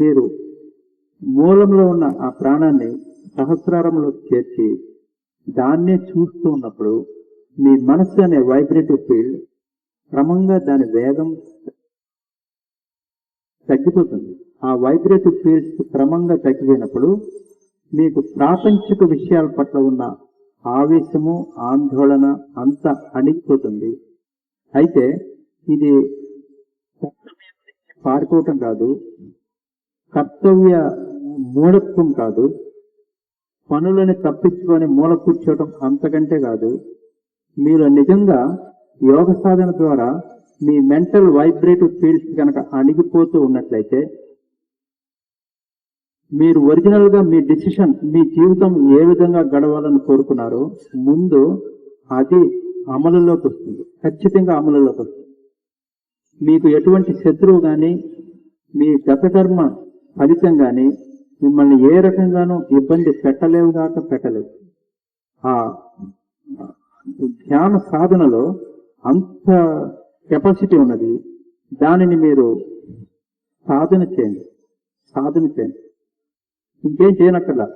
మీరు మూలంలో ఉన్న ఆ ప్రాణాన్ని సహస్రారంలో చేర్చి దాన్నే చూస్తూ ఉన్నప్పుడు మీ మనస్సు అనే వైబ్రేటివ్ ఫీల్డ్ క్రమంగా దాని వేగం తగ్గిపోతుంది. ఆ వైబ్రేటివ్ ఫీల్డ్స్ క్రమంగా తగ్గిపోయినప్పుడు మీకు ప్రాపంచిక విషయాల పట్ల ఉన్న ఆవేశము ఆందోళన అంత అణిగిపోతుంది. అయితే ఇది పారిపోవటం కాదు కర్తవ్య మూఢత్వం కాదు. పనులని తప్పించుకొని మూల కూర్చోవటం అంతకంటే కాదు. మీరు నిజంగా యోగ సాధన ద్వారా మీ మెంటల్ వైబ్రేటివ్ ఫీల్డ్స్ కనుక అణిగిపోతూ ఉన్నట్లయితే మీరు ఒరిజినల్గా మీ డిసిషన్ మీ జీవితం ఏ విధంగా గడవాలని కోరుకున్నారో ముందు అది అమలులోకి వస్తుంది. ఖచ్చితంగా అమలులోకి వస్తుంది. మీకు ఎటువంటి శత్రువు కానీ మీ గత కర్మ ఫలితంగానే మిమ్మల్ని ఏ రకంగానూ ఇబ్బంది పెట్టలేవు కాక పెట్టలేవు ఆ ధ్యాన సాధనలో అంత కెపాసిటీ ఉన్నది. దానిని మీరు సాధన చేయండి. సాధన చేయండి. ఇంకేం చేయనక్కర్లా.